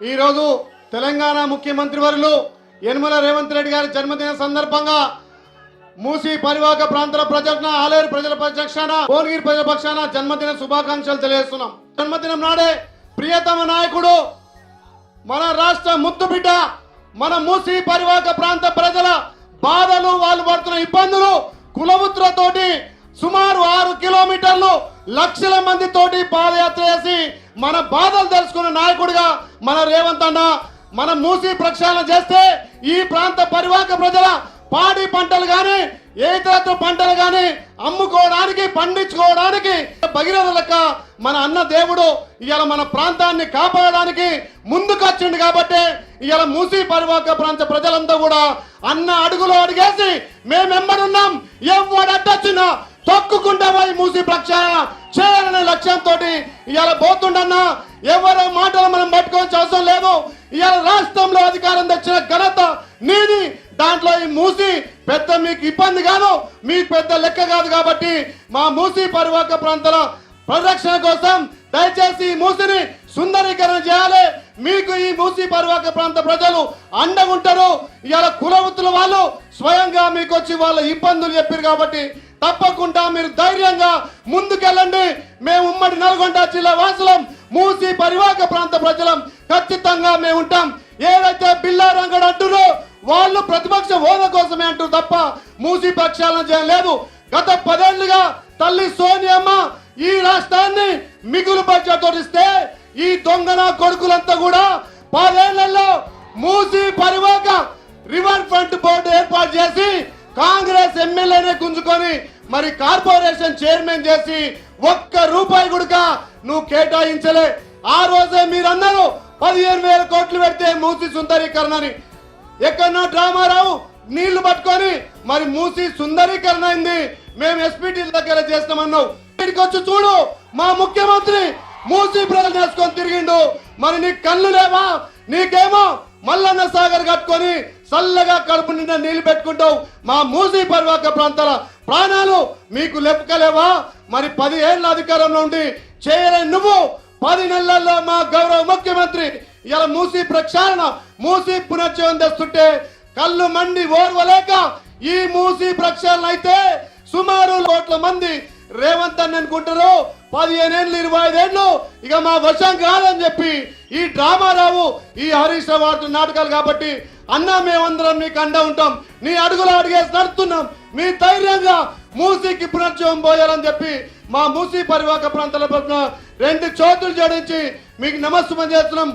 ఈరోజు తెలంగాణ ముఖ్యమంత్రి వర్యులు యనమల రేవంత్ రెడ్డి గారి జన్మదిన సందర్భంగా మూసి పరివాహక ప్రాంతాల ప్రజల ఆలేరు ప్రజల పక్షాన భువనగిరి ప్రజల పక్షాన జన్మదిన శుభాకాంక్షలు తెలియజేస్తున్నాం. జన్మదినం నాడే ప్రియతమ నాయకుడు మన రాష్ట్ర ముద్దు బిడ్డ మన మూసి పరివాహక ప్రాంత ప్రజల బాధలు వాళ్ళు పడుతున్న ఇబ్బందులు కులవృత్తులతోటి సుమారు ఆరు కిలోమీటర్లు లక్షల మంది తోటి పాదయాత్ర చేసి మన బాధలు తెలుసుకున్న నాయకుడిగా మన రేవంత్ అన్న మన మూసి ప్రక్షాళన చేస్తే ఈ ప్రాంత పరివాహక ప్రజల పాడి పంటలు కానీ ఏ ఇతరత్వ పంటలు కానీ అమ్ముకోవడానికి పండించుకోవడానికి భగీరథ లెక్క మన అన్న దేవుడు ఇవాళ మన ప్రాంతాన్ని కాపాడడానికి ముందుకొచ్చిండు కాబట్టి ఇవాళ మూసి పరివాహక ప్రాంత ప్రజలంతా కూడా అన్న అడుగులో అడిగేసి మేమెమ్మడున్నాం ఎవడు అడ్డొచ్చినా తొక్కుకుంటా పోయి మూసి ప్రక్షాళన చేయాలనే లక్ష్యంతో ఇవాళ పోతుండన్నా ఎవరి మాటలు మనం పట్టుకోవాల్సిన అవసరం లేదు ఇవాళ రాష్ట్రంలో అధికారం తెచ్చిన ఘనత నీది. దాంట్లో ఈ మూసి పెద్ద మీకు ఇబ్బంది కాదు. మీకు పెద్ద లెక్క కాదు కాబట్టి మా మూసి పరివాహక ప్రాంతాల పరిరక్షణ కోసం దయచేసి ఈ మూసిని సుందరీకరణ చేయాలి. మీకు ఈ మూసి పరివాహక ప్రాంత ప్రజలు అండగుంటారు. ఇవాళ కులవృత్తుల వాళ్ళు స్వయంగా మీకు వచ్చి వాళ్ళ ఇబ్బందులు చెప్పారు కాబట్టి తప్పకుండా మీరు ధైర్యంగా ముందుకెళ్ళండి. మేము ఉమ్మడి నల్గొండ జిల్లా వాసులం మూసి పరివాహక ప్రాంత ప్రజలం. ఖచ్చితంగా మేము ఉంటాం. ఏదైతే బిల్లా రంగడు అంటున్నారో వాళ్ళు ప్రతిపక్ష హోదా కోసమే అంటారు తప్ప మూసి పక్షాలను చేయలేదు గత పదేళ్ళుగా తల్లి సోనియమ్మ ఈ రాష్ట్రాన్ని మిగులు బడ్జెట్ ఇస్తే ఈ దొంగన కొడుకులంతా కూడా పదేళ్ళలో మూసి పరివాహక రివర్ ఫ్రంట్ బోర్డు ఏర్పాటు చేసి కాంగ్రెస్ ఎమ్మెల్యేనే గుంజుకొని మరి కార్పొరేషన్ చైర్మన్ చేసి ఒక్క రూపాయి కూడా నువ్వు కేటాయించలే. ఆ రోజే మీరందరూ పదిహేను వేల కోట్లు పెడితే మూసి సుందరీకరణని. ఎక్కడో డ్రామారావు నీళ్ళు పట్టుకొని మరి మూసి సుందరీకరణ అయింది. మేము ఎస్పీటీ దగ్గర చేస్తామన్నావు. ఇక్కడికి వచ్చి చూడు మా ముఖ్యమంత్రి మూసి ప్రజలు చేసుకొని తిరిగిండు. మరి నీ కళ్ళు లేవా? నీకేమో మల్లన్న సాగర్ కట్టుకొని చల్లగా కడుపు నిండా నీళ్ళు పెట్టుకుంటావు. మా మూసీ పర్వాక ప్రాంతాల ప్రాణాలు మీకు లెప్పకలేవా? మరి పది ఏళ్ళ అధికారంలో ఉండి చేయలేని నువ్వు పది నెలల్లో మా గౌరవ ముఖ్యమంత్రి ఇలా మూసి ప్రక్షాళన మూసీ పునర్జీవం తెస్తుంటే కళ్ళు మండి ఓర్వలేక ఈ మూసీ ప్రక్షాళన అయితే సుమారు కోట్ల మంది రేవంత్ అని అనుకుంటారు పదిహేనేళ్ళు ఇరవై ఐదేళ్ళు ఇక మా వర్షం కాదని చెప్పి ఈ డ్రామారావు ఈ హరీష్ రావు ఆడుతున్న నాటకాలు కాబట్టి అన్న మేమందరం నీకు అండ ఉంటాం. నీ అడుగులు అడిగేసి నడుతున్నాం మీ ధైర్యంగా మూసీకి పునర్జీవం పోయాలని చెప్పి మా మూసీ పరివాహక ప్రాంతాల రెండు చోతులు జోడించి మీకు నమస్సుమని చేస్తున్నాం.